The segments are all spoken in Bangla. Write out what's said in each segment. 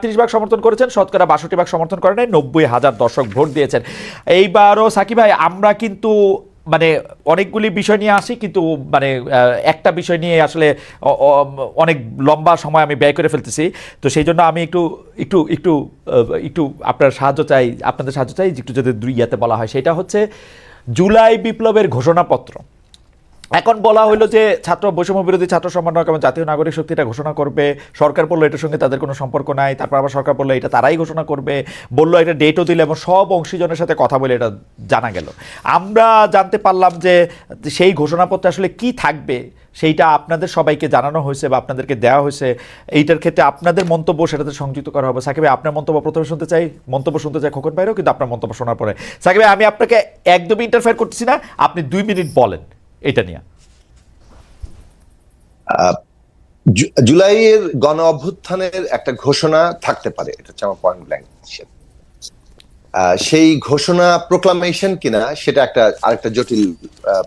ত্রিশ ভাগ সমর্থন করেছেন, শতকরা বাষট্টি ভাগ সমর্থন করেন নব্বই হাজার দর্শক ভোট দিয়েছেন। এইবারও সাকিব ভাই, আমরা কিন্তু মানে অনেকগুলি বিষয় নিয়ে আসি, কিন্তু মানে একটা বিষয় নিয়ে আসলে অনেক লম্বা সময় আমি ব্যয় করে ফেলতেছি। তো সেই জন্য আমি একটু একটু একটু একটু আপনার সাহায্য চাই, আপনাদের সাহায্য চাই একটু যদি দুই ইয়াতে বলা হয়। সেটা হচ্ছে, জুলাই বিপ্লবের ঘোষণাপত্র। এখন বলা হলো যে ছাত্র, বৈষম্য বিরোধী ছাত্র সমন্বয়ক এবং জাতীয় নাগরিক শক্তি এটা ঘোষণা করবে। সরকার বলল এটার সঙ্গে তাদের কোনো সম্পর্ক নাই, তারপর আবার সরকার বলল এটা তারাই ঘোষণা করবে। বলল এটা ডেটও দিলে এবং সব অংশীজনের সাথে কথা বলে এটা জানা গেল। আমরা জানতে পারলাম যে সেই ঘোষণাপত্রে আসলে কি থাকবে, সেইটা আপনাদের সবাইকে জানানো হয়েছে বা আপনাদেরকে দেওয়া হয়েছে। এইটার ক্ষেত্রে আপনাদের মন্তব্য সেটাতে সংযুক্ত করা হবে। সাকিব আপনার মন্তব্য প্রথমে শুনতে চাই। মন্তব্য শুনতে চাই খোকন বাইরেও কিন্তু আপনার মন্তব্য শোনার পরে। সাকিব আমি আপনাকে একদমই ইন্টারফেয়ার করতেছি না। আপনি দুই মিনিট বলেন। এটা নিয়ে। জুলাইয়ের গণ অভ্যুত্থানের একটা ঘোষণা থাকতে পারে, এটা হচ্ছে আমার পয়েন্ট ব্ল্যাঙ্ক সেই ঘোষণা প্রোক্লামেশন কিনা, সেটা একটা, আরেকটা জটিল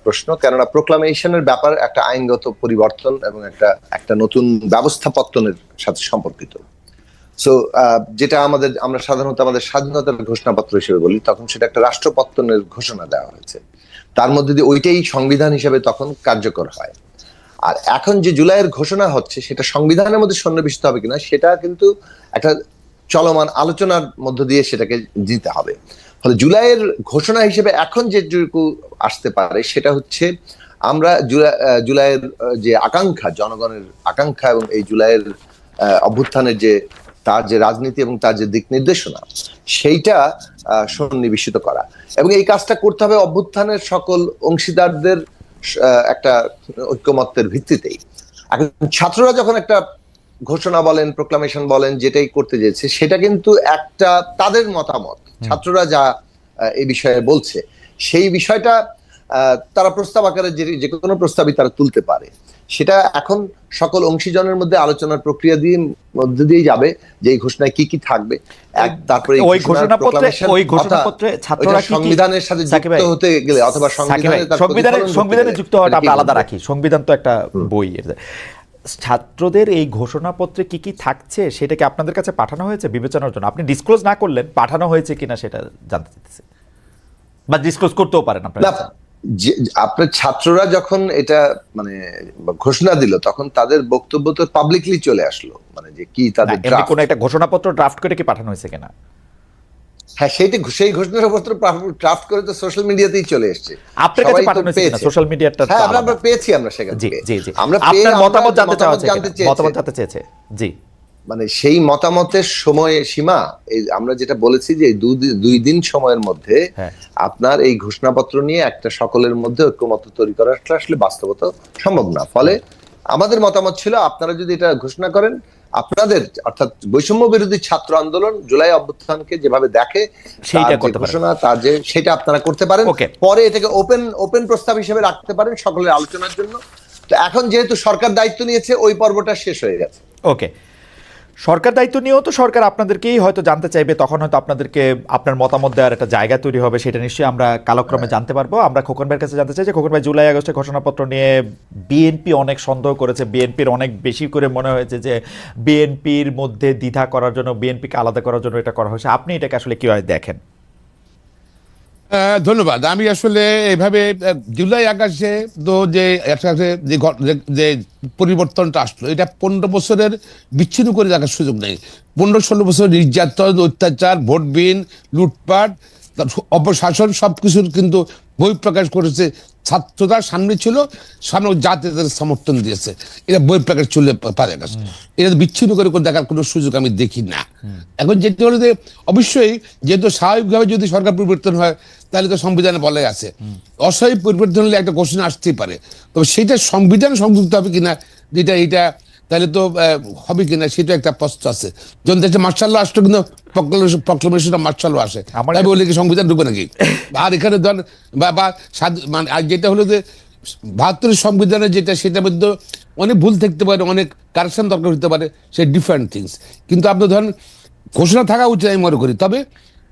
প্রশ্ন। কেননা প্রোক্লামেশনের ব্যাপার একটা আইনগত পরিবর্তন এবং একটা একটা নতুন ব্যবস্থাপত্তনের সাথে সম্পর্কিত। সো যেটা আমাদের, আমরা সাধারণত আমাদের স্বাধীনতার ঘোষণাপত্র হিসেবে বলি, তখন সেটা একটা রাষ্ট্রপত্তনের ঘোষণা দেওয়া হয়েছে। তার মধ্যে দিয়ে ওইটাই সংবিধান হিসেবে তখন কার্যকর হয়। আর এখন যে জুলাইয়ের ঘোষণা হচ্ছে, সেটা সংবিধানের মধ্যে সন্নিবেশিত হবে কিনা, সেটা কিন্তু একটা চলমান আলোচনার মধ্য দিয়ে সেটাকে দিতে হবে। ফলে জুলাইয়ের ঘোষণা হিসেবে এখন যেটুকু আসতে পারে, সেটা হচ্ছে আমরা জুলাই জুলাইয়ের যে আকাঙ্ক্ষা, জনগণের আকাঙ্ক্ষা এবং এই জুলাইয়ের অভ্যুত্থানের যে তার যে রাজনীতি এবং তার যে দিক নির্দেশনা সেইটা সন্নিবেশিত করা। এবং এই কাজটা করতে হবে অভ্যুত্থানের সকল অংশীদারদের একটা ঐক্যমত্যের ভিত্তিতেই। এখন ছাত্ররা যখন একটা ঘোষণা বলেন প্রোক্লামেশন বলেন যেটাই করতে যেছে সেটা কিন্তু একটা তাদের মতামত। ছাত্ররা যা এই বিষয়ে বলছে সেই বিষয়টা আহ, তারা প্রস্তাব আকারে যে কোনো প্রস্তাবই তারা তুলতে পারে। সেটা এখন সকল অংশীজনের মধ্যে আলোচনার প্রক্রিয়া দিয়ে মধ্যে দিয়ে যাবে যে এই ঘোষণায় কি কি থাকবে। এক তারপরে ওই ঘোষণাপত্রে ওই ঘোষণাপত্রে ছাত্ররা সংবিধানের সাথে যুক্ত হতে গেলে অথবা ভাই, সংবিধানে সংবিধানে যুক্ত হওয়াটা আমরা আলাদা রাখি। সংবিধান তো একটা বই। ছাত্রদের এই ঘোষণাপত্রে কি কি থাকছে সেটা কি আপনাদের কাছে পাঠানো হয়েছে বিবেচনার জন্য? আপনি ডিসক্লোজ না করলেন পাঠানো হয়েছে কিনা সেটা জানতে চাইতেছি। বা ডিসক্লোজ করতেও পারেন আপনার যে- আপনার ছাত্ররা যখন এটা মানে ঘোষণা দিল তখন তাদের বক্তব্য তো পাবলিকলি চলে আসলো। মানে যে কি তাদের। কোনো একটা ঘোষণাপত্র ড্রাফট করে কি পাঠানো হয়েছে কিনা? হ্যাঁ সেইটা সেই ঘোষণার পত্র ড্রাফট করে তো সোশ্যাল মিডিয়াতেই চলে এসেছে। আপনার কাছে পাঠানো হয়েছে সোশ্যাল মিডিয়াটা হ্যাঁ আমরা পেয়েছি আমরা সেখান জি থেকে। জি জি। আমরা আপনার মতামত জানতে চাওয়া। মতামত জানতে চেয়েছে। জি। মানে সেই মতামতের সময় সীমা এই আমরা যেটা বলেছি যে দুই দিন সময়ের মধ্যে হ্যাঁ। আপনার এই ঘোষণাপত্র নিয়ে একটা সকলের মধ্যে ঐক্যমত তৈরি করাটা আসলে বাস্তবতা সম্ভব না। ফলে আমাদের মতামত ছিল আপনারা যদি এটা ঘোষণা করেন আপনাদের অর্থাৎ বৈষম্য বিরোধী ছাত্র আন্দোলন জুলাই অভ্যুত্থানকে যেভাবে দেখে সেইটা ঘোষণা তার যে সেটা আপনারা করতে পারেন. পরে এটাকে ওপেন ওপেন প্রস্তাব হিসেবে রাখতে পারেন সকলের আলোচনার জন্য। তো এখন যেহেতু সরকার দায়িত্ব নিয়েছে ওই পর্বটা শেষ হয়ে গেছে। ওকে। সরকার দায়িত্ব নিয়েও তো সরকার আপনাদেরকেই হয়তো জানতে চাইবে, তখন হয়তো আপনাদেরকে আপনার মতামত দেওয়ার একটা জায়গা তৈরি হবে, সেটা নিশ্চয়ই আমরা কালক্রমে জানতে পারব। আমরা খোকন ভাইয়ের কাছে জানতে চাই যে, খোকন ভাই জুলাই আগস্টে ঘোষণাপত্র নিয়ে বিএনপি অনেক সন্দেহ করেছে, বিএনপির অনেক বেশি করে মনে হয়েছে যে, বিএনপির মধ্যে দ্বিধা করার জন্য, বিএনপিকে আলাদা করার জন্য এটা করা হয়েছে। আপনি এটাকে আসলে কীভাবে দেখেন? ধন্যবাদ। আমি আসলে এভাবে জুলাই আকাশে তো যে একসাথে যে পরিবর্তনটা আসলো, এটা পনেরো বছরের বিচ্ছিন্ন করে দেখার সুযোগ নেই। পনেরো ষোলো বছর নির্যাতন, অত্যাচার, ভোটবিন, লুটপাট অপশাসন সব কিছুর কিন্তু বই প্রকাশ করেছে ছাত্ররা সামনে ছিল সামনে জাতি তাদের সমর্থন দিয়েছে। এটা বই প্যাকেট চলে পারে না। এটা বিচ্ছিন্ন করে করে দেখার কোনো সুযোগ আমি দেখি না। এখন যেটি হলো যে অবশ্যই যেহেতু স্বাভাবিকভাবে যদি সরকার পরিবর্তন হয় তাহলে তো সংবিধানে বলে আছে। অস্বাভাবিক পরিবর্তন হলে একটা ঘোষণা আসতেই পারে। তবে সেটা সংবিধান সংযুক্ত হবে কিনা যেটা এটা তাহলে তো হবে কিনা সেটা একটা প্রশ্ন আছে। যখন দেশে মার্শাল্লাহ আসলো কিন্তু প্রক্লেমেশনটা মার্শাল্লাহ আসে। তাই বলে কি সংবিধান ঢুকে নাকি? আর এখানে ধর বা মানে আর যেটা হলো যে বাহাত্তরের সংবিধানে যেটা সেটার মধ্যে অনেক ভুল থাকতে পারে অনেক কারেকশন দরকার হতে পারে সে ডিফারেন্ট থিংস কিন্তু আপনি ধরেন ঘোষণা থাকা উচিত আমি মনে করি। তবে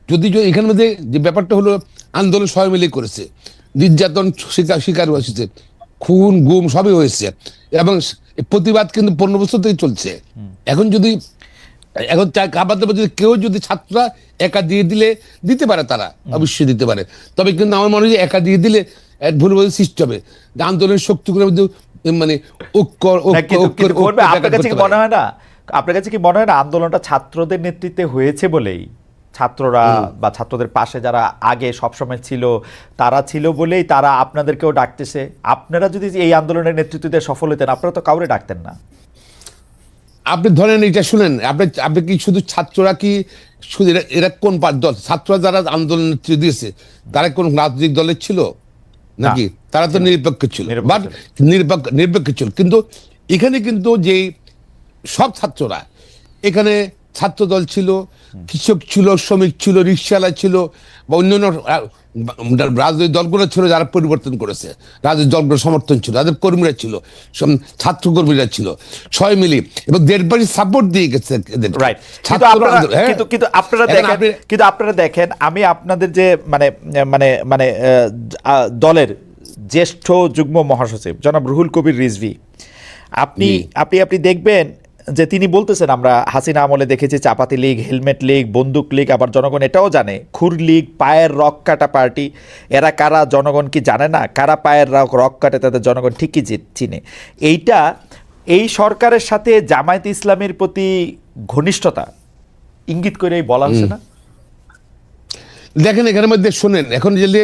যদি এখানের মধ্যে যে ব্যাপারটা হলো আন্দোলন সবাই মিলে করেছে নির্যাতন শিকার শিকার হয়েছে খুন গুম সবই হয়েছে। এবং প্রতিবাদ কিন্তু পনেরো বছর থেকে চলছে। এখন যদি এখন আবার যদি কেউ যদি ছাত্ররা একা দিয়ে দিলে দিতে পারে তারা অবশ্যই দিতে পারে। তবে কিন্তু আমার মনে হয় একা দিয়ে দিলে ভুল ভুল সৃষ্টি হবে। আন্দোলনের শক্তিগুলো কিন্তু মানে আপনার কাছে কি মনে হয় না? আপনার কাছে কি মনে হয় না আন্দোলনটা ছাত্রদের নেতৃত্বে হয়েছে বলেই? ছাত্ররা বা ছাত্রদের পাশে যারা আগে সবসময় ছিল তারা ছিল বলেই তারা আপনাদেরকেও ডাকতেছে। আপনারা যদি এই আন্দোলনের নেতৃত্ব দিয়ে সফল হতেন আপনারা তো কাউরে ডাকতেন না। আপনি ধরেন এটা শুনেন আপনি আপনি কি শুধু ছাত্ররা কি শুধু এরা- কোন দল? ছাত্ররা যারা আন্দোলন নেতৃত্ব দিয়েছে তারা কোন রাজনৈতিক দলের ছিল? নাকি? তারা তো নিরপেক্ষ ছিল। বাট নিরপেক্ষ নিরপেক্ষ ছিল। কিন্তু এখানে কিন্তু যে সব ছাত্ররা এখানে ছাত্র দল ছিল কৃষক ছিল শ্রমিক ছিল রিক্সাওয়ালা ছিল বা অন্যান্য রাজনৈতিক দলগুলো ছিল যারা পরিবর্তন করেছে। রাজনৈতিক দলগুলো সমর্থন ছিল তাদের কর্মীরা ছিল ছাত্র কর্মীরা ছিল ছয় মিলি। এবং দেড়বাড়ি সাপোর্ট দিয়ে গেছে রাইট কিন্তু আপনারা হ্যাঁ। কিন্তু আপনারা দেখেন কিন্তু আপনারা দেখেন আমি আপনাদের যে মানে মানে মানে দলের জ্যেষ্ঠ যুগ্ম মহাসচিব জনাব রুহুল কবির রিজভি। আপনি আপনি আপনি দেখবেন যে তিনি বলতেছেন, আমরা হাসিনা আমলে দেখেছি, চাপাতি লীগ, হেলমেট লীগ, বন্দুক লীগ, আবার জনগণ এটাও জানে, খুর লীগ, পায়ের রক কাটা পার্টি, এরা কারা, জনগণ কি জানে না? কারা পায়ের রক রক কাটে তাদের জনগণ ঠিকই চিনে। এইটা এই সরকারের সাথে জামায়াত ইসলামের প্রতি ঘনিষ্ঠতা, ইঙ্গিত করেই বলা হচ্ছে না? দেখেন, এখানের মধ্যে শোনেন, এখন যে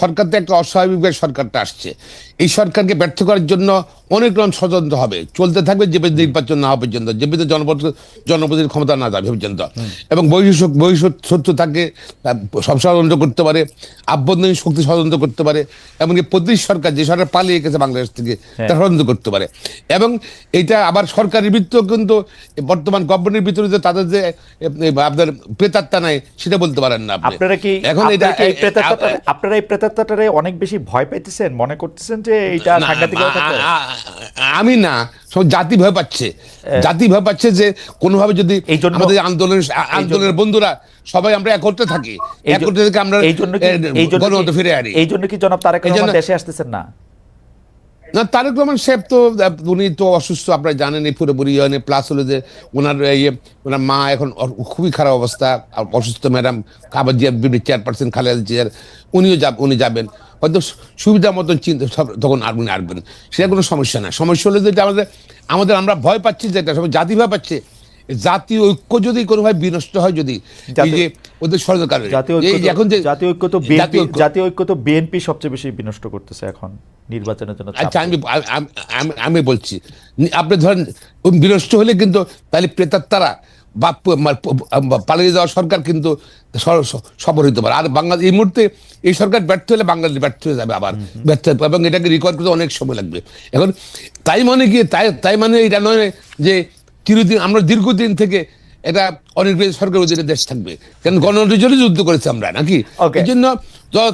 সরকার তো একটা অস্বাভাবিক সরকারটা আসছে সরকারকে ব্যর্থ করার জন্য অনেক রকম ষড়যন্ত্র হবে। চলতে থাকবে যে নির্বাচন না হওয়া পর্যন্ত যে পর্যন্ত জনপদ জনপ্রতিনিধির ক্ষমতা না যাবে পর্যন্ত। এবং বহিঃ বহিঃশত্রু থাকে আহ, সব ষড়যন্ত্র করতে পারে আভ্যন্তরীণ শক্তি ষড়যন্ত্র করতে পারে এমনকি প্রতিটি সরকার যে সরকার পালিয়ে গেছে বাংলাদেশ থেকে তা ষড়যন্ত্র করতে পারে। এবং এটা আবার সরকারের ভিতরেও কিন্তু বর্তমান গভর্নমেন্টের ভিতরে যে তাদের যে আপনার প্রেতাত্মা নাই সেটা বলতে পারেন না আপনারা কি এখন এটা এই আপনারা এই প্রেতাত্মাটারে অনেক বেশি ভয় পাইতেছেন মনে করতেছেন যে এইটা না, সাংঘাতিক আমি না সব জাতি ভয় পাচ্ছে। জাতি ভয় পাচ্ছে যে কোনোভাবে যদি আমাদের আন্দোলনের আন্দোলনের বন্ধুরা সবাই আমরা একত্রে থাকি এই জ- একত্রে থেকে আমরা এই জন্য কি এই জন্য ফিরে আনি এই জন্য কি জনাব তারেক রহমান দেশে আসতেছেন না? না তারেক রহমান সাহেব তো উনি তো অসুস্থ আপনারা জানেন এই পুরোপুরি ইয়ে প্লাস হলো যে ওনার ইয়ে ওনার মা এখন খুবই খারাপ অবস্থা অসুস্থ ম্যাডাম খাবার জিয়া বিবি চেয়ারপারসন খালেদা জিয়ার উনিও যাব উনি যাবেন। হয়তো সুবিধা মতন চিন্তা সব- তখন আর উনি আসবেন সেটা কোনো সমস্যা না সমস্যা হলো যেটা আমাদের আমাদের আমরা ভয় পাচ্ছি যেটা সবাই জাতি ভয় পাচ্ছে। জাতীয় ঐক্য যদি কোনোভাবে বিনষ্ট হয় যদি এই যে ওদের যে এখন যে জাতীয় ঐক্য তো জাতীয় ঐক্য- তো বিএনপি সবচেয়ে বেশি বিনষ্ট করতেছে এখন নির্বাচনের জন্য আচ্ছা আমি আমি- আমি- আমি বলছি। আপনি ধরেন বিনষ্ট হলে কিন্তু তাহলে প্রেতাত্মারা বা প- মা- প- বা পালিয়ে যাওয়া সরকার কিন্তু সফল হতে পারে আর বাংলাদেশ এই মুহূর্তে এই সরকার ব্যর্থ হলে বাংলাদেশ ব্যর্থ হয়ে যাবে আবার। ব্যর্থ এবং এটাকে রিকভার করতে অনেক সময় লাগবে। এখন তাই মানে কি তাই তাই মানে এটা নয় যে চিরদিন আমরা দীর্ঘদিন থেকে এটা অনেক সরকার অধীনে দেশ থাকবে। কারণ গণতন্ত্রের জন্য যুদ্ধ করেছে আমরা নাকি? এই জন্য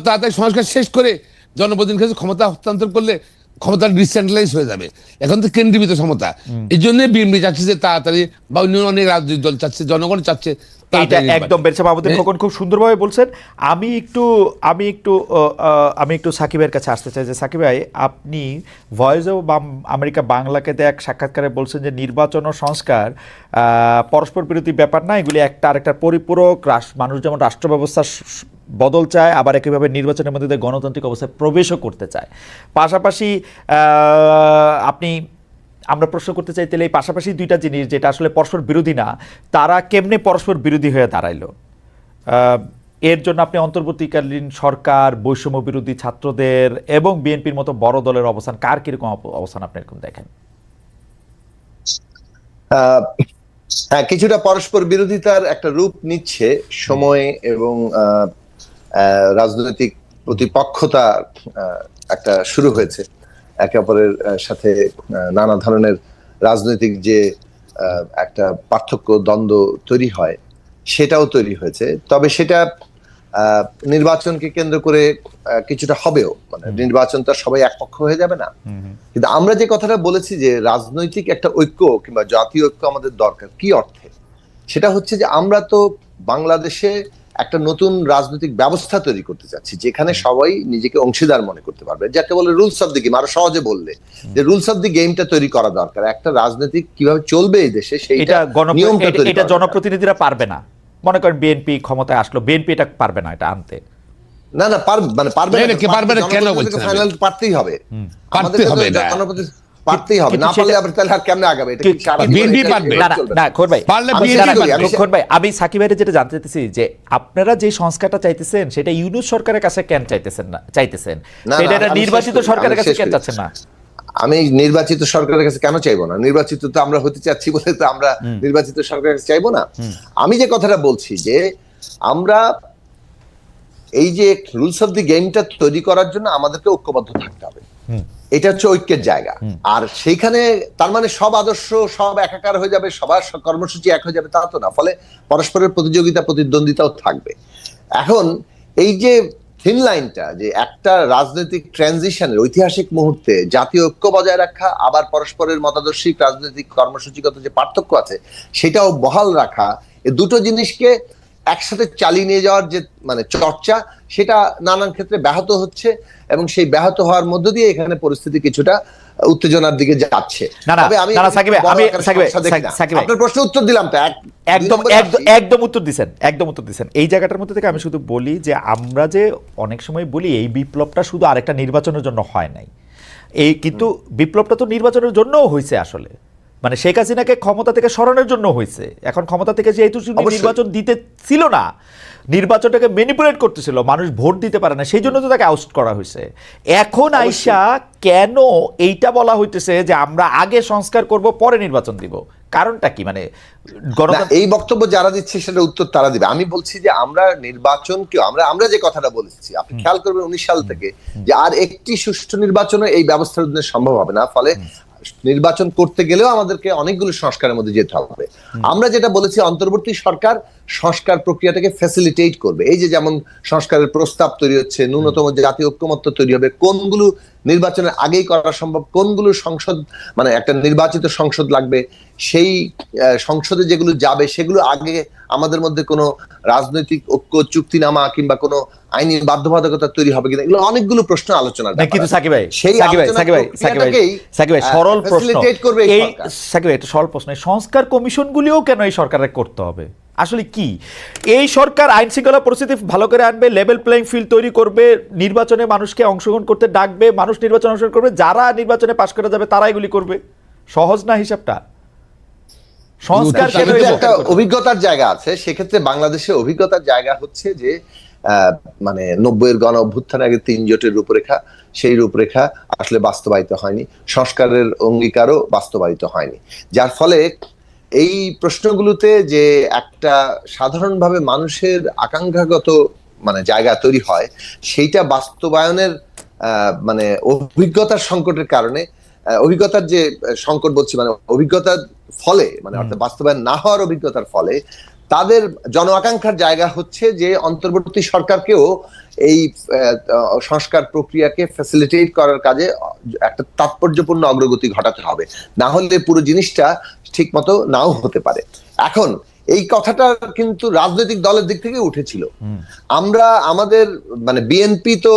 তাড়াতাড়ি সংস্কার শেষ করে জনপ্রতিনিধির কাছে ক্ষমতা হস্তান্তর করলে ক্ষমতা ডিসেন্ট্রালাইজ হয়ে যাবে। এখন তো কেন্দ্রীভূত ক্ষমতা। এই জন্য বিএনপি চাচ্ছে যে তাড়াতাড়ি বা অন্য অনেক রাজনৈতিক দল চাচ্ছে জনগণ চাচ্ছে নির্বাচন। একদম বেরসা বাবুদ্দিন খোকন খুব সুন্দরভাবে বলছেন আমি একটু আমি একটু আমি একটু সাকিবের কাছে আসতে চাই যে সাকিব ভাই আপনি ভয়েস অফ আমেরিকা বাংলাকে এক সাক্ষাৎকারে বলছেন যে নির্বাচন ও সংস্কার পরস্পর বিরোধী ব্যাপার না এগুলি একটা আরেকটার পরিপূরক রাস- মানুষ যেমন রাষ্ট্র ব্যবস্থার বদল চায় আবার একইভাবে নির্বাচনের মধ্যে গণতান্ত্রিক অবস্থায় প্রবেশও করতে চায় পাশাপাশি আপনি আমরা প্রশ্ন করতে চাই, তাহলে এই পাশাপাশি দুইটা জিনিস যেটা আসলে পরস্পর বিরোধী না, তারা কেমনে পরস্পর বিরোধী হয়ে দাঁড়াইলো? এর জন্য আপনি অন্তর্বর্তীকালীন সরকার, বৈষম্য বিরোধী ছাত্রদের এবং বিএনপির মতো বড় দলের অবস্থান, কার কীরকম অব- অবস্থান আপনি এরকম দেখেন? হ্যাঁ কিছুটা পরস্পর বিরোধিতার একটা রূপ নিচ্ছে সময় এবং রাজনৈতিক প্রতিপক্ষতা একটা শুরু হয়েছে। একে অপরের সাথে নানা ধরনের রাজনৈতিক যে একটা পার্থক্য দ্বন্দ্ব তৈরি হয় সেটাও তৈরি হয়েছে। তবে সেটা নির্বাচনকে কেন্দ্র করে কিছুটা হবেও। মানে নির্বাচন তো সবাই একপক্ষ হয়ে যাবে না। কিন্তু আমরা যে কথাটা বলেছি যে রাজনৈতিক একটা ঐক্য কিংবা জাতীয় ঐক্য আমাদের দরকার কি অর্থে? সেটা হচ্ছে যে আমরা তো বাংলাদেশে একটা নতুন রাজনৈতিক ব্যবস্থা তৈরি করতে চাচ্ছি যেখানে সবাই নিজেকে অংশীদার মনে করতে পারবে। যাকে বলে রুলস অফ দি গেম আরও সহজে বললে। যে রুলস অফ দি গেমটা তৈরি করা দরকার। একটা রাজনৈতিক কীভাবে চলবে এই দেশে সেইটা নিয়মটা এটা- তৈরি এটা জনপ্রতিনিধিরা পারবে না। মনে করেন বিএনপি ক্ষমতায় আসলো বিএনপি এটা পারবে না এটা আনতে। না না পারবে মানে পারবে না, না, পারবে না, কেন বলছেন ফাইনাল পারতেই হবে। পারতে হবে না। পারতেই হবে না পারলে আবার তাহলে আর কেমনে আগাবে এটা এটা- পারবে? না না খোর ভাই পারলে পারবে। খোর ভাই আমি যেটা জানতে চাইতেছি যে আপনারা যে সংস্কারটা চাইতেছেন সেটা ইউনুস সরকারের কাছে কেন চাইতেছেন না চাইতেছেন? সেটা একটা আমি নির্বাচিত সরকারের কাছে কেন চাচ্ছেন না? আমি নির্বাচিত সরকারের কাছে কেন চাইব না? নির্বাচিত তো আমরা হতে চাচ্ছি বলে তো আমরা নির্বাচিত সরকারের কাছে চাইব না। আমি যে কথাটা বলছি যে আমরা এই যে রুলস অফ দি গেমটা তৈরি করার জন্য আমাদেরকে ঐক্যবদ্ধ থাকতে হবে। এটা হচ্ছে ঐক্যের জায়গা। আর সেইখানে তার মানে সব আদর্শ সব একাকার হয়ে যাবে সবার কর্মসূচি এক হয়ে যাবে তা তো না। ফলে পরস্পরের প্রতিযোগিতা প্রতিদ্বন্দ্বিতাও থাকবে। এখন এই যে থিন লাইনটা যে একটা রাজনৈতিক ট্রানজিশনের ঐতিহাসিক মুহূর্তে জাতীয় ঐক্য বজায় রাখা আবার পরস্পরের মতাদর্শিক রাজনৈতিক কর্মসূচিগত যে পার্থক্য আছে সেটাও বহাল রাখা এই দুটো জিনিসকে একসাথে চালিয়ে নিয়ে যাওয়ার যে মানে চর্চা সেটা নানান ক্ষেত্রে ব্যাহত হচ্ছে এবং সেই ব্যাহত হওয়ার মধ্য দিয়ে এখানে পরিস্থিতি কিছুটা উত্তেজনার দিকে যাচ্ছে। তবে আমি-। আপনার প্রশ্ন উত্তর দিলাম তো একদম একদম একদম উত্তর দিছেন একদম উত্তর দিছেন। এই জায়গাটার মধ্যে থেকে আমি শুধু বলি যে আমরা যে অনেক সময় বলি এই বিপ্লবটা শুধু আরেকটা নির্বাচনের জন্য হয় নাই। এই কিন্তু বিপ্লবটা তো নির্বাচনের জন্যও হয়েছে আসলে। মানে শেখ হাসিনাকে ক্ষমতা থেকে সরানোর জন্য হয়েছে এখন ক্ষমতা থেকে যেহেতু নির্বাচন দিতে ছিল না নির্বাচনটাকে ম্যানিপুলেট করতেছিল মানুষ ভোট দিতে পারে না সেই জন্য তো তাকে আউট করা হয়েছে এখন আইসা কেন এইটা বলা হইতেছে যে আমরা আগে সংস্কার করব পরে নির্বাচন দিব? কারণটা কি? মানে এই বক্তব্য যারা দিচ্ছে সেটা উত্তর তারা দিবে। আমি বলছি যে আমরা নির্বাচনকে আমরা আমরা যে কথাটা বলেছি আপনি খেয়াল করবেন উনিশ সাল থেকে যে আর একটি সুষ্ঠু নির্বাচনও এই ব্যবস্থার সম্ভব হবে না। ফলে নির্বাচন করতে গেলেও আমাদেরকে অনেকগুলো সংস্কারের মধ্যে যেতে হবে। আমরা যেটা বলেছি অন্তর্বর্তী সরকার সংস্কার প্রক্রিয়াটাকে ফ্যাসিলিটেট করবে। এই যে যেমন সংস্কারের প্রস্তাব তৈরি হচ্ছে ন্যূনতম জাতীয় ঐক্যমত্য তৈরি হবে কোনগুলো নির্বাচনের আগেই করা সম্ভব কোনগুলো সংসদ মানে একটা নির্বাচিত সংসদ লাগবে সেই সংসদে যেগুলো যাবে সেগুলো আগে আমাদের মধ্যে কোনো রাজনৈতিক ঐক্য চুক্তিনামা কিংবা কোনো আইনি বাধ্যবাধকতা তৈরি হবে কিনা এগুলো অনেকগুলো প্রশ্ন আলোচনার না ব্যাপার কিন্তু সাকিব ভাই সেই সাকিব ভাই আলোচনা সাকিব ভাই সাকিব ভাই সাকিব ভাই সরল প্রশ্ন। এই। সাকিব ভাই একটা সরল প্রশ্ন সংস্কার কমিশনগুলিও কেন এই সরকারের করতে হবে? আসলে কি? এই সরকার আইন শৃঙ্খলা পরিস্থিতি ভালো করে আনবে লেভেল প্লেইং ফিল্ড তৈরি করবে নির্বাচনে মানুষকে অংশগ্রহণ করতে ডাকবে মানুষ নির্বাচনে অংশগ্রহণ করবে যারা নির্বাচনে পাশ করে যাবে তারা এগুলি করবে। সহজ না হিসাবটা? সংস্কার একটা অভিজ্ঞতার জায়গা আছে। সেক্ষেত্রে বাংলাদেশের অভিজ্ঞতার জায়গা হচ্ছে যে মানে নব্বইয়ের গণ অভ্যুত্থান আগে তিন জোটের রূপরেখা সেই রূপরেখা আসলে বাস্তবায়িত হয়নি। সংস্কারের অঙ্গীকারও বাস্তবায়িত হয়নি। যার ফলে এই প্রশ্নগুলোতে যে একটা সাধারণভাবে মানুষের আকাঙ্ক্ষাগত মানে জায়গা তৈরি হয় সেইটা বাস্তবায়নের আহ, মানে অভিজ্ঞতার সংকটের কারণে অভিজ্ঞতার যে সংকট বলছি মানে অভিজ্ঞতার ফলে মানে অর্থাৎ বাস্তবায়ন না হওয়ার অভিজ্ঞতার ফলে তাদের জন আকাঙ্ক্ষার জায়গা হচ্ছে যে অন্তর্বর্তী সরকারকেও এই সংস্কার প্রক্রিয়াকে ফ্যাসিলিটেট করার কাজে একটা তাৎপর্যপূর্ণ অগ্রগতি ঘটাতে হবে। না হলে পুরো জিনিসটা ঠিক মতো নাও হতে পারে। এখন এই কথাটা কিন্তু রাজনৈতিক দলের দিক থেকে উঠেছিল। আমরা আমাদের মানে বিএনপি তো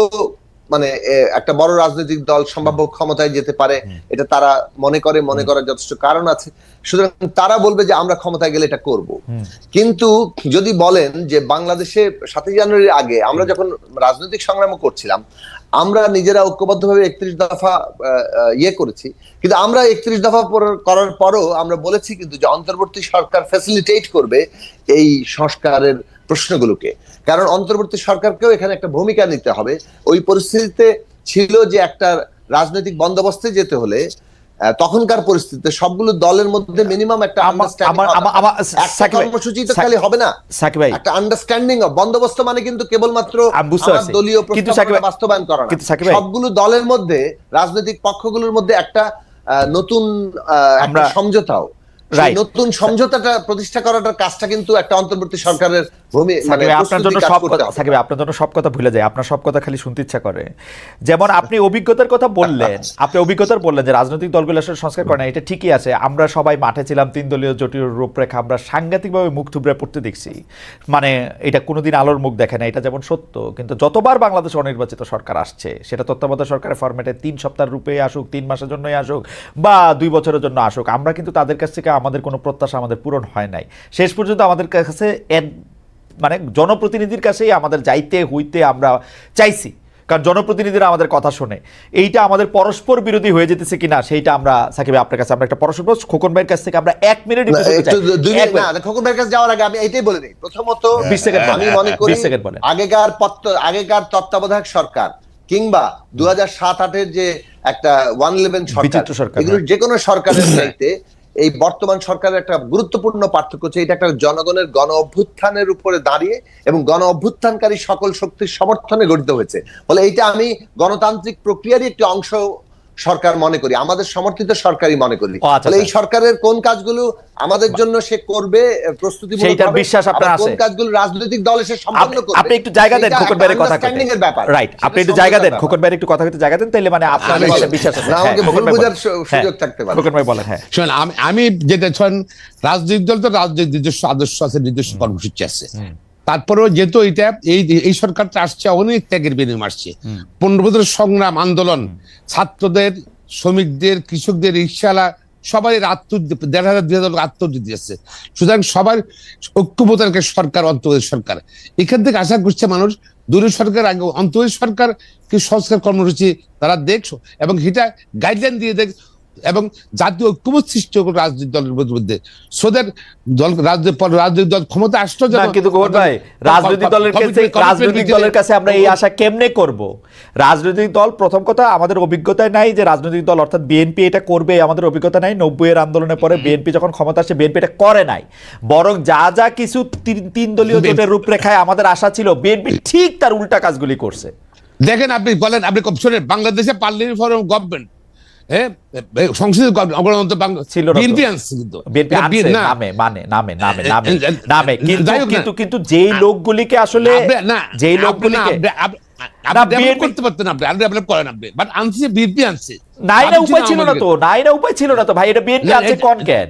মানে একটা বড় রাজনৈতিক দল সম্ভাব্য ক্ষমতায় যেতে পারে এটা তারা মনে করে মনে করার যথেষ্ট কারণ আছে। সুতরাং তারা বলবে যে আমরা ক্ষমতায় গেলে এটা করব। কিন্তু যদি বলেন যে বাংলাদেশে সাতই জানুয়ারির আগে আমরা যখন রাজনৈতিক সংগ্রাম করছিলাম আমরা নিজেরা ঐক্যবদ্ধভাবে একত্রিশ দফা ইয়ে করেছি। কিন্তু আমরা একত্রিশ দফা করার পরও আমরা বলেছি কিন্তু যে অন্তর্বর্তী সরকার ফ্যাসিলিটেট করবে এই সংস্কারের প্রশ্নগুলোকে। কারণ অন্তর্বর্তী সরকারকেও এখানে একটা ভূমিকা নিতে হবে। ওই পরিস্থিতিতে ছিল যে একটা রাজনৈতিক বন্দোবস্তে যেতে হলে তখনকার পরিস্থিতিতে সবগুলো দলের মধ্যে মিনিমাম একটা কর্মসূচি তো খালি হবে না। একটা আন্ডারস্ট্যান্ডিং বন্দোবস্ত মানে কিন্তু কেবলমাত্র। দলীয় বাস্তবায়ন করা সবগুলো দলের মধ্যে রাজনৈতিক পক্ষগুলোর মধ্যে একটা আহ, নতুন একটা সমঝোতাও। নতুন সমঝোতাটা প্রতিষ্ঠা করাটার কাজটা কিন্তু একটা অন্তর্বর্তী সরকারের ভূমি মানে আপনার জন্য সব কথা সাকিব আপনার জন্য সব কথা ভুলে যায় আপনার সব কথা খালি শুনতে ইচ্ছা করে। যেমন আপনি অভিজ্ঞতার কথা বললেন আপনি অভিজ্ঞতার বললেন যে রাজনৈতিক দলগুলো আসলে সংস্কার করে না এটা ঠিকই আছে। আমরা সবাই মাঠে ছিলাম তিন দলীয় জটিল রূপরেখা আমরা সাংঘাতিকভাবে মুখ থুবড়ে পড়তে দেখছি। মানে এটা কোনোদিন আলোর মুখ দেখে না এটা যেমন সত্য কিন্তু যতবার বাংলাদেশে অনির্বাচিত সরকার আসছে সেটা তত্ত্বাবধায়ক সরকারের ফরম্যাটে তিন সপ্তাহ রূপে আসুক তিন মাসের জন্যই আসুক বা দুই বছরের জন্য আসুক আমরা কিন্তু তাদের কাছ থেকে আমাদের কোনো প্রত্যাশা আমাদের পূরণ হয় নাই। শেষ পর্যন্ত আমাদের কাছে মানে জনপ্রতিনিধির কাছেই আমাদের যাইতে হইতে আমরা চাইছি। কারণ জনপ্রতিনিধিরা আমাদের কথা শোনে। এইটা আমাদের পরস্পর বিরোধী হয়ে যেতেছে কিনা সেইটা আমরা সাকিব আপনার কাছে আমরা একটা পরস্পর খোকন ভাইয়ের কাছ থেকে আমরা এক মিনিট দুই খোকন ভাইয়ের কাছে যাওয়ার আগে আমি এটাই বলে নিই প্রথমত 20 সেকেন্ড আমি মনে করি সেকেন্ড বলেন। আগেকার আগেকার তত্ত্বাবধায়ক সরকার কিংবা দু হাজার সাত আটের যে একটা ওয়ান ইলেভেন সরকার হ্যাঁ। যে কোনো সরকারের চাইতে এই বর্তমান সরকারের একটা গুরুত্বপূর্ণ পার্থক্য হচ্ছে এটা একটা জনগণের গণ অভ্যুত্থানের উপরে দাঁড়িয়ে এবং গণ অভ্যুত্থানকারী সকল শক্তির সমর্থনে গঠিত হয়েছে। ফলে এইটা আমি গণতান্ত্রিক প্রক্রিয়ারই একটি অংশ সরকার মনে করি আমাদের সমর্থিত সরকারই মনে করি। আচ্ছা, এই আচ্ছা। সরকারের কোন কাজগুলো আমাদের জন্য সে করবে প্রস্তুতি সেইটার বিশ্বাস আপনার আছে কোন কাজগুলো রাজনৈতিক দল এসে সম্পন্ন করবে? আপনি একটু জায়গা দেন খোকন ভাইয়ের কথা এর ব্যাপার। রাইট আপনি একটু জায়গা দেন খোকন ভাইয়ের একটু কথা কইতে জায়গা দেন তাইলে মানে আপনার আমি বিশ্বাস আছে। না, আমাকে হ্যাঁ, ভুল বোঝার হ্যাঁ, সুযোগ থাকতে পারে। খোকন ভাই বলেন হ্যাঁ। শোনেন আমি আমি যেটা শোনেন রাজনৈতিক দল তো রাজনৈতিক নিজস্ব আদর্শ আছে নিজস্ব কর্মসূচি আছে। তারপরেও যেহেতু এটা এই এই সরকারটা আসছে অনেক ত্যাগের বিনিময় আসছে। পনেরো সংগ্রাম আন্দোলন ছাত্রদের শ্রমিকদের কৃষকদের রিক্সাওয়ালা সবাই আত্ম দেড় হাজার দুই হাজার আত্মহত্যা দিয়েছে সুতরাং সবার ঐক্যবদ্ধ একটা সরকার অন্তর্বর্তী সরকার। এখান থেকে আশা করছে মানুষ দূরের সরকার আগে অন্তর্বর্তী সরকার কি সংস্কার কর্মসূচি তারা দেখছ এবং সেটা গাইডলাইন দিয়ে দেখ এবং জাতীয় ঐক্যমত সৃষ্টি হোক রাজনৈতিক দলের মধ্যে সোদের দল রাজনৈতিক দল ক্ষমতা আসতো না কিন্তু ভাই রাজনৈতিক দলের কাছে রাজনৈতিক দলের কাছে আমরা এই আশা কেমনে করব? রাজনৈতিক দল প্রথম কথা আমাদের অভিজ্ঞতায় নাই যে রাজনৈতিক দল অর্থাৎ বিএনপি এটা করবে আমাদের অভিজ্ঞতা নাই। নব্বই এর আন্দোলনের পরে বিএনপি যখন ক্ষমতা আসছে বিএনপি এটা করে নাই। বরং যা যা কিছু তিন- দলীয় জোটের রূপরেখায় আমাদের আশা ছিল বিএনপি ঠিক তার উল্টা কাজগুলি করছে। দেখেন আপনি বলেন আপনি শোনেন বাংলাদেশে পার্লামেন্ট ফরম গভর্নমেন্ট হ্যাঁ সংসদীয় গণতন্ত্র ছিল বিএনপি আনছে কিন্তু। নামে মানে নামে নামে নামে নামে। কিন্তু। কিন্তু যেই লোকগুলিকে আসলে যেই লোকগুলিকে আপনি- আপনি- না, আপনি ডেভেলপ BNP করতে পারতেন আপনি আপনি ডেভেলপ করেন আপনি। বাট আনছে বিএনপি আনছে। নাই উপায় ছিল না তো নাই উপায় ছিল না তো ভাই এটা বিএনপি আছে কোন কেন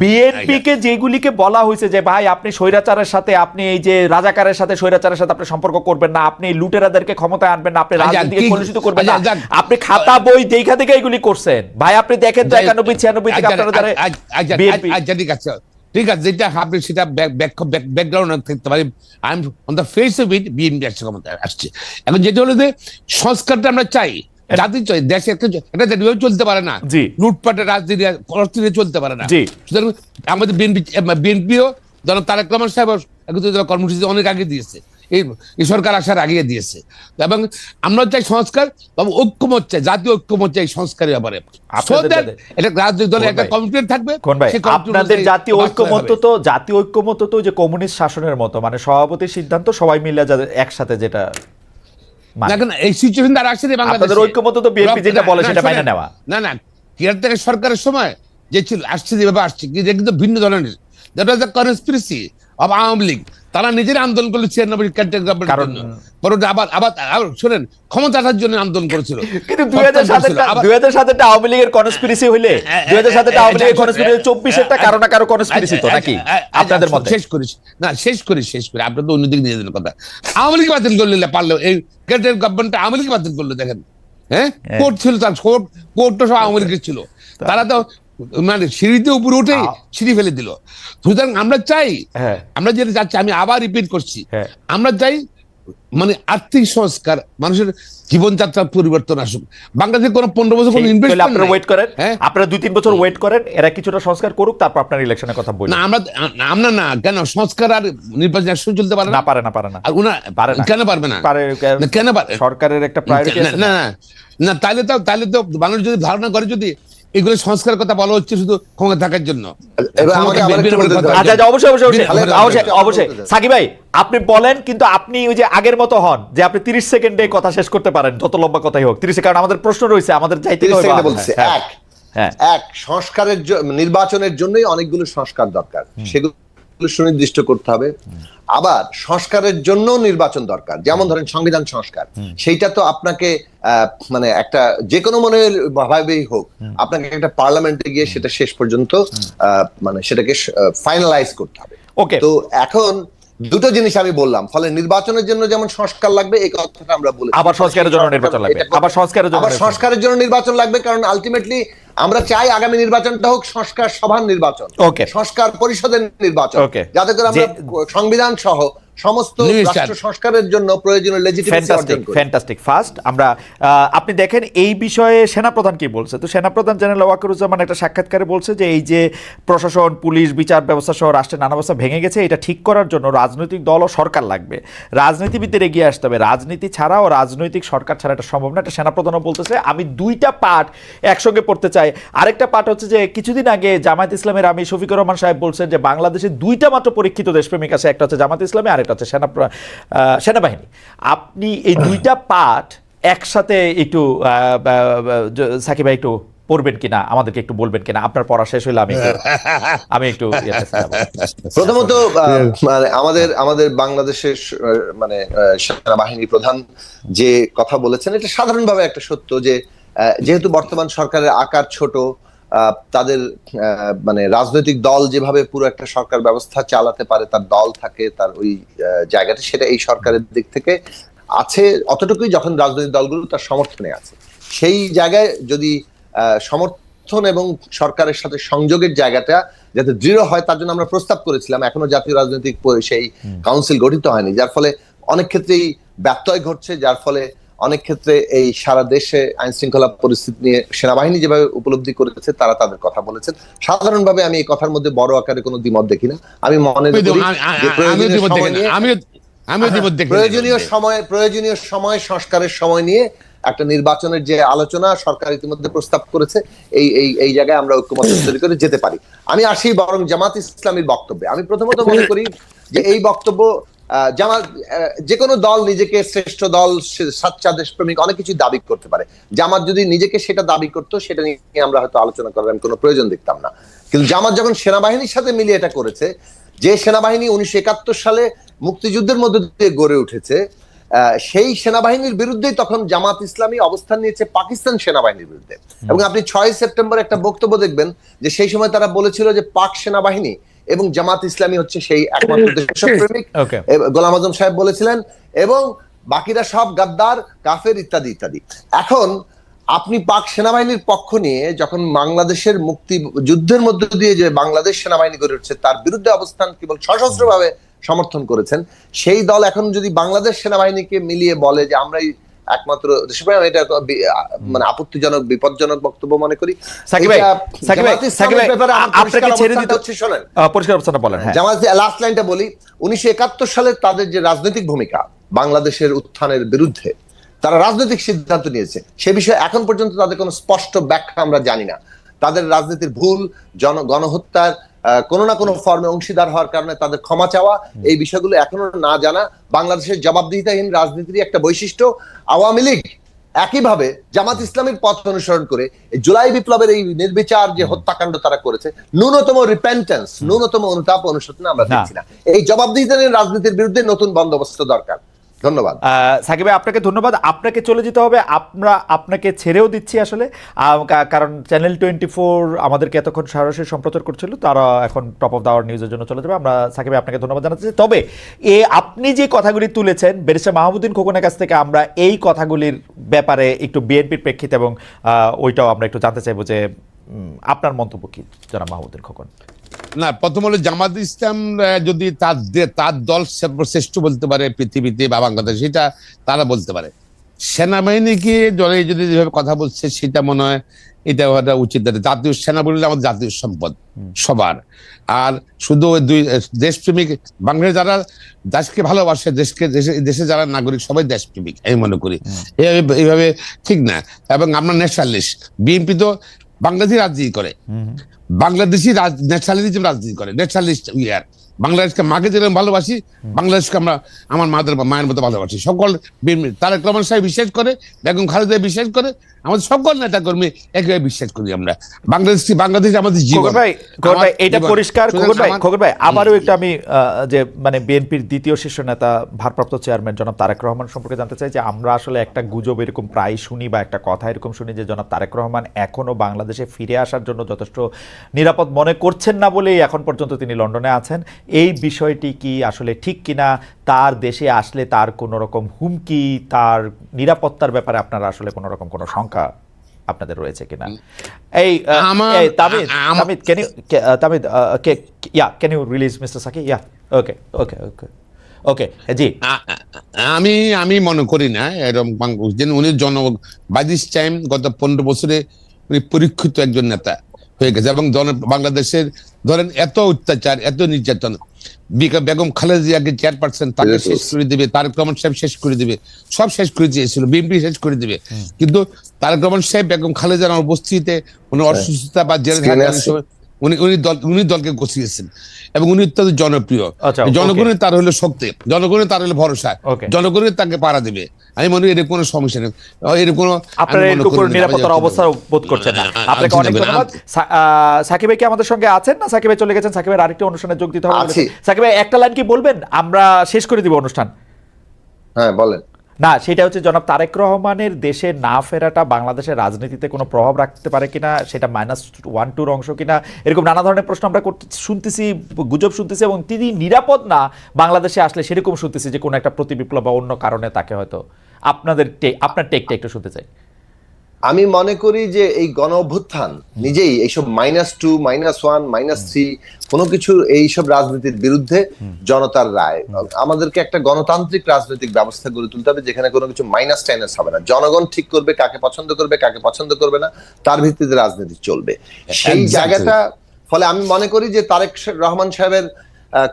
বিএনপি কে যেগুলিকে বলা হয়েছে যে ভাই আপনি স্বৈরাচারের সাথে আপনি এই যে রাজাকারের সাথে স্বৈরাচারের সাথে আপনি সম্পর্ক করবেন না আপনি লুটেরাদেরকে ক্ষমতায় আনবেন না আপনি আচ্ছা, রাজনীতিকে কলুষিত করবেন না। আচ্ছা, আপনি খাতা বই দেখা দেখে এগুলি করছেন। ভাই আপনি দেখেন তো যাই- একানব্বই ছিয়ানব্বই থেকে আচ্ছা, আপনারা যারা আচ্ছা, আচ্ছা, বিএনপি আচ্ছা, ঠিক আছে। ঠিক আছে যেটা আপনি সেটা ব্যাকগ্রাউন্ড থাকতে পারে I am on the face of it BNP আসছে ক্ষমতায় আসছে। এখন যেটা হলো যে সংস্কারটা আমরা চাই জাতি চাই দেশে একটা চলতে পারে না। লুটপাটের রাজনীতি অর্থনীতি চলতে পারে না। সুতরাং আমাদের বিএনপি বিএনপিও ধরো তারেক রহমান সাহেব কর্মসূচি অনেক আগে দিয়েছে। এই সরকার আসার আগে দিয়েছে। এবং আমরা চাই সংস্কার তবে ঐক্যমত চাই জাতীয় ঐক্যমত চাই সংস্কারের ব্যাপারে। এটা রাজনৈতিক দলের একটা? কমিটমেন্ট থাকবে আপনাদের জাতীয় ঐক্যমত্য তো জাতীয় ঐক্যমত্য তো যে কমিউনিস্ট শাসনের মতো মানে সভাপতির সিদ্ধান্ত সবাই মিলে যাদের একসাথে যেটা মানে। এই সিচুয়েশন দ্বারা আসছে যে বাংলাদেশে। আপনাদের তো BNP যেটা বলে সেটা মাইনে নেওয়া। না না কেয়ারটেকার সরকারের সময় যে ছিল আসছে যেভাবে আসছে কিন্তু ভিন্ন ধরনের। That was the conspiracy Awami League তারা নিজেরা আন্দোলন করল ছিয়ানব্বই কেয়ারটেকার গভর্নমেন্টের জন্য। পরে আবার আবার শোনেন ক্ষমতা আসার জন্য আন্দোলন করেছিল। কিন্তু দুই হাজার সাতেরটা আওয়ামী লীগের কনস্পিরেসি হইলে দুই হাজার সাতেরটা আওয়ামী লীগের কনস্পিরেসি চব্বিশেরটা কারও না কারও কনস্পিরেসি তো নাকি? আপনাদের শেষ করিস না শেষ করি শেষ করি। আপনার তো অন্যদিকে নিয়ে কথা। আওয়ামী লীগ বাতিল করলে পারল এই কেটের গভর্নমেন্ট আওয়ামী লীগ বাতিল করল দেখেন। হ্যাঁ? হ্যাঁ। কোর্ট ছিল তার কোর্ট কোর্ট তো সব আওয়ামী লীগের ছিল। তারা তো মানে সিঁড়িতে উপরে উঠেই আ- সিঁড়ি ফেলে দিল। সুতরাং আমরা চাই হ্যাঁ। আমরা যেটা চাচ্ছি আমি আবার রিপিট করছি। হ্যাঁ। আমরা চাই মানে আর্থিক সংস্কার মানুষের জীবনযাত্রার পরিবর্তন আসুক। বাংলাদেশে কোনো পনেরো বছর কোনো ইনভেস্টমেন্ট আপনারা ওয়েট করেন। হ্যাঁ। আপনারা দুই তিন বছর ওয়েট করেন এরা কিছুটা সংস্কার করুক তারপর আপনার ইলেকশনের কথা বলুন না আমরা আমরা না কেন? সংস্কার আর নির্বাচন একসঙ্গে চলতে পারে না? পারে না পারে না। আর উনা পারে না। কেন পারবে না? পারে কেন পারে সরকারের একটা প্রায়োরিটি না না, না না তাহলে তো তাহলে তো মানুষ যদি ধারণা করে যদি এগুলো সংস্কার কথা বলা হচ্ছে শুধু ক্ষমতা থাকার জন্য। আচ্ছা আচ্ছা, অবশ্যই অবশ্যই অবশ্যই অবশ্যই সাকিব ভাই আপনি বলেন কিন্তু আপনি ওই যে আগের মতো হন যে আপনি 30 সেকেন্ডে কথা শেষ করতে পারেন যত লম্বা কথাই হোক। 30 কারণ আমাদের প্রশ্ন রয়েছে আমাদের সেকেন্ডে বলছে হ্যাঁ, এক। হ্যাঁ। এক সংস্কারের নির্বাচনের জন্যই অনেকগুলো সংস্কার দরকার। সেগুলো সুনির্দিষ্ট করতে হবে। আবার সংস্কারের জন্য নির্বাচন দরকার। যেমন ধরেন সংবিধান সংস্কার। সেইটা তো আপনাকে মানে একটা যে কোনো মনে ভাবেই হোক আপনাকে একটা পার্লামেন্টে গিয়ে সেটা শেষ পর্যন্ত মানে সেটাকে ফাইনালাইজ করতে হবে। ওকে। তো এখন দুটো জিনিস আমি বললাম। ফলে নির্বাচনের জন্য যেমন সংস্কার লাগবে এই কথাটা আমরা বলে আবার সংস্কারের জন্য নির্বাচন লাগবে। আবার সংস্কারের জন্য আবার সংস্কারের জন্য নির্বাচন লাগবে কারণ আলটিমেটলি আমরা চাই আগামী নির্বাচনটা হোক সংস্কার সভার নির্বাচন ওকে সংস্কার পরিষদের নির্বাচন. যাতে করে আমরা সংবিধান সহ সমস্ত রাষ্ট্র সংস্কারের জন্য প্রয়োজনীয় লেজিটিমেসি ফ্যান্টাস্টিক অর্জন করি। ফ্যান্টাস্টিক ফার্স্ট আমরা আপনি দেখেন এই বিষয়ে সেনাপ্রধান কি বলছে? তো সেনাপ্রধান জেনারেল ওয়াকারুজ্জামান একটা সাক্ষাৎকারে বলছে যে এই যে প্রশাসন পুলিশ বিচার ব্যবস্থা সহ রাষ্ট্রের নানা ব্যবস্থা ভেঙে গেছে এটা ঠিক করার জন্য রাজনৈতিক দল ও সরকার লাগবে। রাজনীতিবিদদের এগিয়ে আসতে হবে। রাজনীতি ছাড়া ও রাজনৈতিক সরকার ছাড়া এটা সম্ভব না। এটা সেনাপ্রধানও বলতেছে আমি দুইটা পার্ট একসঙ্গে পড়তে চাই। আরেকটা পার্ট হচ্ছে যে কিছুদিন আগে জামায়াত ইসলামের আমি শফিকুর রহমান সাহেব বলছেন যে বাংলাদেশে দুইটা মাত্র পরীক্ষিত দেশপ্রেমিক আছে। একটা হচ্ছে জামাত ইসলামী আরেকটা হচ্ছে সেনা সেনাবাহিনী। আপনি এই দুইটা পার্ট একসাথে একটু সাকিব ভাই একটু পড়বেন কিনা আমাদেরকে একটু বলবেন কিনা? আপনার পড়া শেষ হইলে আমি আমি একটু প্রথমত আহ, মানে আমাদের আমাদের বাংলাদেশের মানে সেনাবাহিনী প্রধান যে কথা বলেছেন এটা সাধারণভাবে একটা সত্য যে আহ, যেহেতু বর্তমান সরকারের আকার ছোট আহ, তাদের মানে রাজনৈতিক দল যেভাবে পুরো একটা সরকার ব্যবস্থা চালাতে পারে তার দল থাকে তার ওই জায়গাটা সেটা এই সরকারের দিক থেকে আছে। অতটুকুই যখন রাজনৈতিক দলগুলো তার সমর্থনে আছে। সেই জায়গায় যদি সমর্থন এবং সরকারের সাথে সংযোগের জায়গাটা যাতে দৃঢ় হয় তার জন্য আমরা প্রস্তাব করেছিলাম। এখনও জাতীয় রাজনৈতিক সেই কাউন্সিল গঠিত হয়নি। যার ফলে অনেক ক্ষেত্রেই ব্যত্যয় ঘটছে যার ফলে অনেক ক্ষেত্রে এই সারা দেশে আইন শৃঙ্খলা পরিস্থিতি নিয়ে সেনাবাহিনী যেভাবে উপলব্ধি করেছে তারা তাদের কথা বলেছেন। সাধারণভাবে আমি এই কথার মধ্যে বড় আকারে কোনো দ্বিমত দেখি না। আমি মনে প্রয়োজনীয় সময়। প্রয়োজনীয় সময় সংস্কারের সময় নিয়ে একটা নির্বাচনের যে আলোচনা সরকার ইতিমধ্যে প্রস্তাব করেছে এই এই এই জায়গায় আমরা ঐক্যমত তৈরি করে যেতে পারি। আমি আসি বরং জামাত ইসলামীর বক্তব্যে। আমি প্রথমত মনে করি যে এই বক্তব্য জামাত যে কোনো দল নিজেকে শ্রেষ্ঠ দল সাচ্চা দেশপ্রেমিক অনেক কিছু দাবি করতে পারে। জামাত যদি নিজেকে সেটা দাবি করতো সেটা নিয়ে আমরা হয়তো আলোচনা করার কোনো প্রয়োজন দেখতাম না। কিন্তু জামাত যখন সেনাবাহিনীর সাথে মিলিয়ে এটা করেছে যে সেনাবাহিনী উনিশশো একাত্তর সালে মুক্তিযুদ্ধের মধ্যে দিয়ে গড়ে উঠেছে সেই সেনাবাহিনীর বিরুদ্ধেই তখন জামাত ইসলামী অবস্থান নিয়েছে পাকিস্তান সেনাবাহিনীর বিরুদ্ধে। এবং আপনি ছয় সেপ্টেম্বর একটা বক্তব্য দেখবেন যে সেই সময় তারা বলেছিল যে পাক সেনাবাহিনী এবং জামাত ইসলামী হচ্ছে সেই একমাত্র দেশপ্রেমিক গোলাম আজম সাহেব বলেছিলেন এবং বাকিরা সব গাদ্দার কাফের ইত্যাদি ইত্যাদি। এখন আপনি পাক সেনাবাহিনীর পক্ষ নিয়ে যখন বাংলাদেশের মুক্তি যুদ্ধের মধ্য দিয়ে যে বাংলাদেশ সেনাবাহিনী গড়ে উঠছে তার বিরুদ্ধে অবস্থান কেবল সশস্ত্রভাবে সমর্থন করেছেন সেই দল এখন যদি বাংলাদেশ সেনাবাহিনীকে মিলিয়ে বলে যে আমরাই একমাত্র এটা মানে আপত্তিজনক বিপজ্জনক বক্তব্য মনে করি। সাকিব ভাই সাকিব ভাই সাকিব ভাই আপনাকে ছেড়ে দিতে হচ্ছে, শোনেন। পরিষ্কার বলেন জামাত লাস্ট লাইনটা বলি উনিশশো একাত্তর সালে তাদের যে রাজনৈতিক ভূমিকা বাংলাদেশের উত্থানের বিরুদ্ধে তারা রাজনৈতিক সিদ্ধান্ত নিয়েছে। সে বিষয়ে এখন পর্যন্ত তাদের কোনো স্পষ্ট ব্যাখ্যা আমরা জানি না। তাদের রাজনীতির ভুল জন গণহত্যার কোনো না কোনো ফর্মে অংশীদার হওয়ার কারণে তাদের ক্ষমা চাওয়া এই বিষয়গুলো এখনও না জানা। বাংলাদেশের জবাবদিহিতাহীন রাজনীতির একটা বৈশিষ্ট্য। আওয়ামী লীগ একইভাবে জামাত ইসলামের পথ অনুসরণ করে জুলাই বিপ্লবের এই নির্বিচার যে হত্যাকাণ্ড তারা করেছে ন্যূনতম রিপেন্টেন্স ন্যূনতম অনুতাপ অনুশোচনা আমরা দেখছি না। এই জবাবদিহিতাহীন রাজনীতির বিরুদ্ধে নতুন বন্দোবস্ত দরকার। ধন্যবাদ। সাকিব ভাই, আপনাকে ধন্যবাদ। আপনাকে চলে যেতে হবে। আমরা আপনাকে ছেড়েও দিচ্ছি আসলে। কারণ চ্যানেল টোয়েন্টি ফোর আমাদেরকে এতক্ষণ সরাসরি সম্প্রচার করছিল তারা এখন টপ অফ দাওয়ার নিউজের জন্য চলে যাবে। আমরা সাকিব ভাই, আপনাকে ধন্যবাদ জানাচ্ছি। তবে এ, আপনি যে কথাগুলি তুলেছেন, ব্যারিস্টার মাহমুদ্দিন খোকনের কাছ থেকে আমরা এই কথাগুলির ব্যাপারে একটু বিএনপির প্রেক্ষিতে এবং ওইটাও আমরা একটু জানতে চাইব যে আপনার মন্তব্য কি, জনাব মাহমুদ্দিন খোকন? না প্রথম হলো জামাত ইসলাম যদি তার তার দল সর্বশ্রেষ্ঠ বলতে পারে পৃথিবীতে বা বাংলাদেশ সেটা তারা বলতে পারে। সেনাবাহিনীকে দলে যদি যেভাবে কথা বলছে সেটা মনে হয় এটা হওয়াটা উচিত। জাতীয় সেনা বললে আমাদের জাতীয় সম্পদ সবার। আর শুধু ওই দুই দেশপ্রেমিক বাংলাদেশ যারা দেশকে ভালোবাসে দেশকে দেশে দেশে যারা নাগরিক সবাই দেশপ্রেমিক আমি মনে করি। এইভাবে এইভাবে ঠিক না। এবং আমরা ন্যাশনালিস্ট। বিএনপি তো বাংলাদেশি রাজনীতি করে। বাংলাদেশি ন্যাশনালিজম রাজনীতি করে। ন্যাশনালিস্ট ইয়ার বাংলাদেশকে মাকে যেরকম ভালোবাসি বাংলাদেশকে আমরা আমার মাদের মায়ের মতো ভালোবাসি। সকল তারেক রহমান সাহেব বিশ্বাস করে বেগম খালেদা বিশ্বাস করে আমাদের সকল নেতা কর্মী একেবারে বিশ্বাস করি আমরা। বাংলাদেশ বাংলাদেশ আমাদের জীবন। ভাই ভাই এটা পরিষ্কার। খোকন ভাই খোকন ভাই আবারও একটু আমি যে মানে বিএনপির দ্বিতীয় শীর্ষ নেতা ভারপ্রাপ্ত চেয়ারম্যান জনাব তারেক রহমান সম্পর্কে জানতে চাই যে আমরা আসলে একটা গুজব এরকম প্রায় শুনি বা একটা কথা এরকম শুনি যে জনাব তারেক রহমান এখনও বাংলাদেশে ফিরে আসার জন্য যথেষ্ট নিরাপদ মনে করছেন না বলেই এখন পর্যন্ত তিনি লন্ডনে আছেন। এই বিষয়টি কি আসলে ঠিক কিনা তার দেশে আসলে তার কোনো রকম হুমকি তার নিরাপত্তার ব্যাপারে আপনারা আসলে কোনো রকম কোনো শঙ্কা আপনাদের রয়েছে কিনা এই তামিদ তামিদ uh, Tamid, uh, okay, yeah, can you release Mr. Saki? Yeah, okay, okay, okay. Okay, জি আমি আমি মনে করি না এরকম বাং- যে উনি জন টাইম গত পনেরো বছরে উনি পরীক্ষিত একজন নেতা হয়ে গেছে। এবং বাংলাদেশের ধরেন এত অত্যাচার এত নির্যাতন বেগম খালেদিয়াকে চেয়ারপারসন তাকে শেষ করে দিবে তারেক রহমান সাহেব শেষ করে দিবে সব শেষ করে দিয়েছিল বিএনপি শেষ করে দিবে। কিন্তু তারেক রহমান সাহেব বেগম খালেদার উপস্থিতিতে কোনো অসুস্থতা বা জেলে থাকার সময় উনি উনি দল উনি দলকে গছিয়েছেন এবং উনি অত্যন্ত জনপ্রিয়। আচ্ছা, জনগণের তার হলো শক্তি। জনগণের তার হলো ভরসা। জনগণের তাকে পাড়া দিবে। আমি মনে করি এর কোনো সমস্যা নেই। এর কোনো আপনারা করি না। নিরাপত্তার অবস্থা বোধ করছেন না। আপনাকে অনেক ধন্যবাদ। সাকিব ভাই কি আমাদের সঙ্গে আছেন না? সাকিব ভাই চলে গেছেন? সাকিব ভাই আরেকটি অনুষ্ঠানে যোগ দিতে হবে। সাকিব ভাই একটা লাইন কি বলবেন? আমরা শেষ করে দিব অনুষ্ঠান। হ্যাঁ বলেন। না, সেটা হচ্ছে জনাব তারেক রহমানের দেশে না ফেরাটা বাংলাদেশের রাজনীতিতে কোনো প্রভাব রাখতে পারে কিনা, সেটা মাইনাস ওয়ান টুর অংশ কিনা, এরকম নানা ধরনের প্রশ্ন আমরা শুনতেছি, গুজব শুনতেছি এবং তিনি নিরাপদ না বাংলাদেশে আসলে সেরকম শুনতেছি যে কোনো একটা প্রতিবিপ্লব বা অন্য কারণে তাকে হয়তো আপনাদের আপনার টেকটা একটু শুনতে চাই। আমি মনে করি যে এই গণ অভ্যুত্থান নিজেই এইসব minus two minus one minus three কোনো কিছু এইসব রাজনীতির বিরুদ্ধে জনতার রায়। আমাদেরকে একটা গণতান্ত্রিক রাজনৈতিক ব্যবস্থা গড়ে তুলতে হবে যেখানে কোনো কিছু মাইনাস টাইনাস হবে না। জনগণ ঠিক করবে কাকে পছন্দ করবে কাকে পছন্দ করবে না তার ভিত্তিতে রাজনীতি চলবে। সেই জায়গাটা ফলে আমি মনে করি যে তারেক রহমান সাহেবের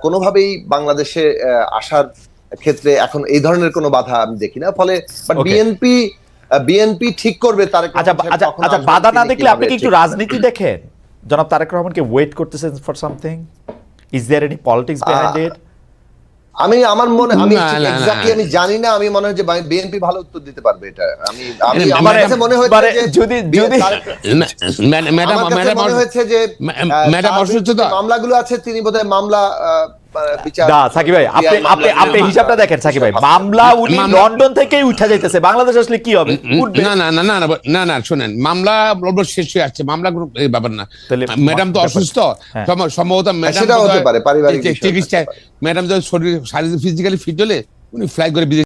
কোনোভাবেই বাংলাদেশে আসার ক্ষেত্রে এখন এই ধরনের কোনো বাধা আমি দেখি না। ফলে. বিএনপি বিএনপি ঠিক করবে তারেক আচ্ছা আচ্ছা আচ্ছা বাধা না দেখলে আপনি কি একটু রাজনীতি দেখেন? জনাব তারেক রহমানকে ওয়েট করতেছেন for something is there any politics behind it আমি আমার মনে আমি। এক্স্যাক্টলি আমি জানি না আমি মনে হয় যে বিএনপি ভালো উত্তর দিতে পারবে এটা। আমি আমি আমার কাছে মনে হয়েছে যে যদি- যদি- ম্যাডাম ম্যাডাম মনে হয়েছে যে ম্যাডাম তার অসুস্থ তো? মামলাগুলো আছে তিনি বোধহয় মামলা সাকিব ভাই আপনি আপনি আপনি হিসাবটা দেখেন সাকিব ভাই। মামলা উনি লন্ডন থেকেই উঠা যাইতেছে বাংলাদেশ আসলে কি হবে? না না না না না না না শোনেন মামলা শেষ হয়ে আসছে মামলা কোনো ব্যাপার না। ম্যাডাম তো অসুস্থ হ্যাঁ। সম্ভবত ম্যাডাম হতে পারে, পারিবারিক চিকিৎসায় ম্যাডাম যদি শরীর শারীরিক ফিজিক্যালি ফিট হলে উনি ফ্লাই করে বিদেশ